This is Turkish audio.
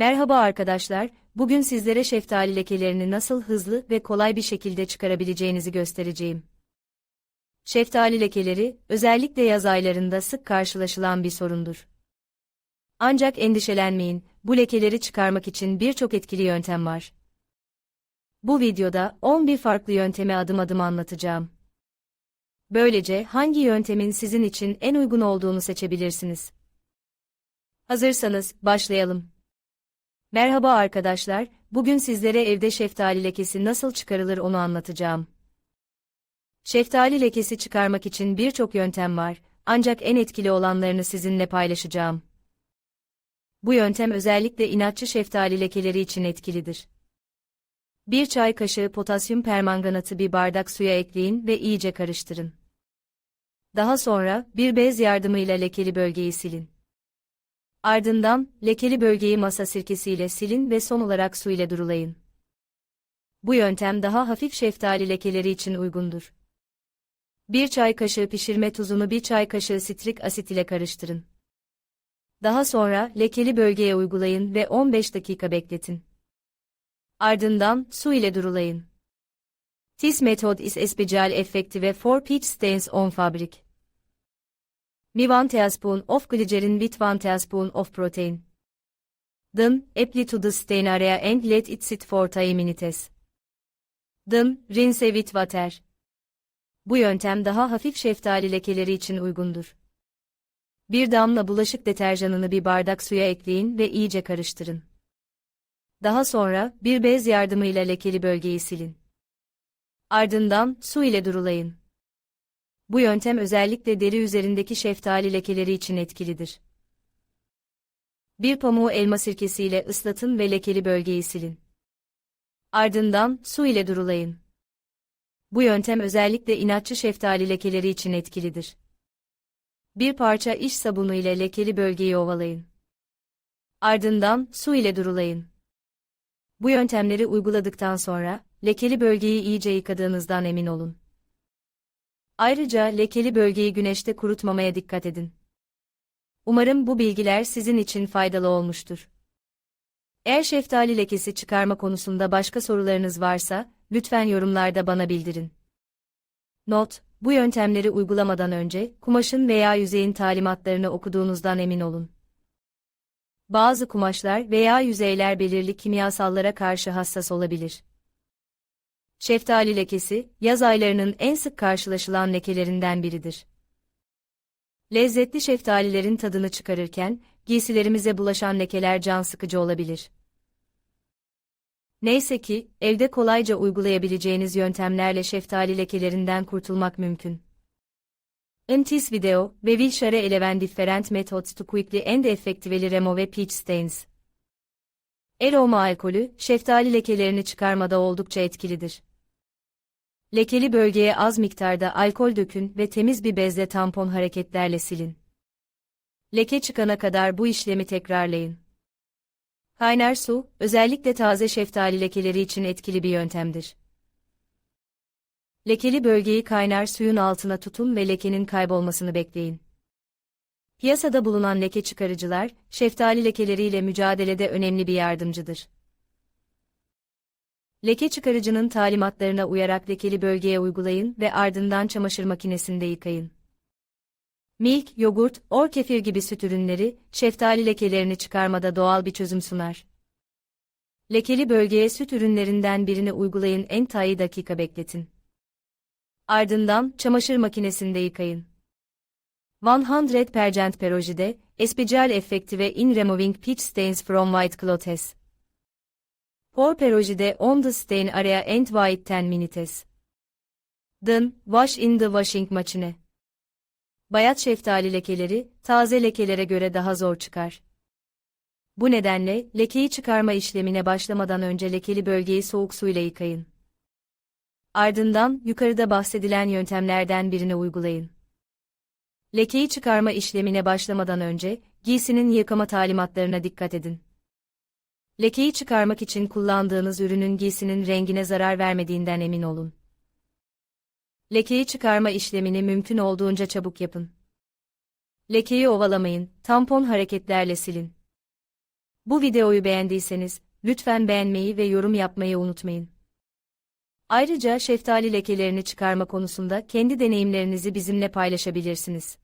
Merhaba arkadaşlar, bugün sizlere şeftali lekelerini nasıl hızlı ve kolay bir şekilde çıkarabileceğinizi göstereceğim. Şeftali lekeleri, özellikle yaz aylarında sık karşılaşılan bir sorundur. Ancak endişelenmeyin, bu lekeleri çıkarmak için birçok etkili yöntem var. Bu videoda 11 farklı yöntemi adım adım anlatacağım. Böylece hangi yöntemin sizin için en uygun olduğunu seçebilirsiniz. Hazırsanız, başlayalım. Merhaba arkadaşlar, bugün sizlere evde şeftali lekesi nasıl çıkarılır onu anlatacağım. Şeftali lekesi çıkarmak için birçok yöntem var, ancak en etkili olanlarını sizinle paylaşacağım. Bu yöntem özellikle inatçı şeftali lekeleri için etkilidir. Bir çay kaşığı potasyum permanganatı bir bardak suya ekleyin ve iyice karıştırın. Daha sonra bir bez yardımıyla lekeli bölgeyi silin. Ardından, lekeli bölgeyi masa sirkesiyle silin ve son olarak su ile durulayın. Bu yöntem daha hafif şeftali lekeleri için uygundur. Bir çay kaşığı pişirme tuzunu bir çay kaşığı sitrik asit ile karıştırın. Daha sonra lekeli bölgeye uygulayın ve 15 dakika bekletin. Ardından su ile durulayın. This method is especially effective for peach stains on fabric. Me 1 teaspoon of glycerin with 1 teaspoon of protein. Then, apply to the stain area and let it sit for 10 minutes. Then, rinse with water. Bu yöntem daha hafif şeftali lekeleri için uygundur. Bir damla bulaşık deterjanını bir bardak suya ekleyin ve iyice karıştırın. Daha sonra, bir bez yardımıyla lekeli bölgeyi silin. Ardından, su ile durulayın. Bu yöntem özellikle deri üzerindeki şeftali lekeleri için etkilidir. Bir pamuğu elma sirkesiyle ıslatın ve lekeli bölgeyi silin. Ardından, su ile durulayın. Bu yöntem özellikle inatçı şeftali lekeleri için etkilidir. Bir parça iş sabunu ile lekeli bölgeyi ovalayın. Ardından, su ile durulayın. Bu yöntemleri uyguladıktan sonra, lekeli bölgeyi iyice yıkadığınızdan emin olun. Ayrıca lekeli bölgeyi güneşte kurutmamaya dikkat edin. Umarım bu bilgiler sizin için faydalı olmuştur. Eğer şeftali lekesi çıkarma konusunda başka sorularınız varsa, lütfen yorumlarda bana bildirin. Not, bu yöntemleri uygulamadan önce, kumaşın veya yüzeyin talimatlarını okuduğunuzdan emin olun. Bazı kumaşlar veya yüzeyler belirli kimyasallara karşı hassas olabilir. Şeftali lekesi, yaz aylarının en sık karşılaşılan lekelerinden biridir. Lezzetli şeftalilerin tadını çıkarırken, giysilerimize bulaşan lekeler can sıkıcı olabilir. Neyse ki, evde kolayca uygulayabileceğiniz yöntemlerle şeftali lekelerinden kurtulmak mümkün. In this video, we will share 11 different methods to quickly and effectively remove peach stains. Aroma alkolü, şeftali lekelerini çıkarmada oldukça etkilidir. Lekeli bölgeye az miktarda alkol dökün ve temiz bir bezle tampon hareketlerle silin. Leke çıkana kadar bu işlemi tekrarlayın. Kaynar su, özellikle taze şeftali lekeleri için etkili bir yöntemdir. Lekeli bölgeyi kaynar suyun altına tutun ve lekenin kaybolmasını bekleyin. Piyasada bulunan leke çıkarıcılar, şeftali lekeleriyle mücadelede önemli bir yardımcıdır. Leke çıkarıcının talimatlarına uyarak lekeli bölgeye uygulayın ve ardından çamaşır makinesinde yıkayın. Milk, yoğurt, or kefir gibi süt ürünleri, şeftali lekelerini çıkarmada doğal bir çözüm sunar. Lekeli bölgeye süt ürünlerinden birini uygulayın en tayi dakika bekletin. Ardından çamaşır makinesinde yıkayın. 100% perojide, especial effective in removing peach stains from white clothes. For perojide on the stain area and wait 10 minutes. Then, wash in the washing machine. Bayat şeftali lekeleri, taze lekelere göre daha zor çıkar. Bu nedenle, lekeyi çıkarma işlemine başlamadan önce lekeli bölgeyi soğuk suyla yıkayın. Ardından, yukarıda bahsedilen yöntemlerden birini uygulayın. Lekeyi çıkarma işlemine başlamadan önce, giysinin yıkama talimatlarına dikkat edin. Lekeyi çıkarmak için kullandığınız ürünün giysinin rengine zarar vermediğinden emin olun. Lekeyi çıkarma işlemini mümkün olduğunca çabuk yapın. Lekeyi ovalamayın, tampon hareketlerle silin. Bu videoyu beğendiyseniz, lütfen beğenmeyi ve yorum yapmayı unutmayın. Ayrıca şeftali lekelerini çıkarma konusunda kendi deneyimlerinizi bizimle paylaşabilirsiniz.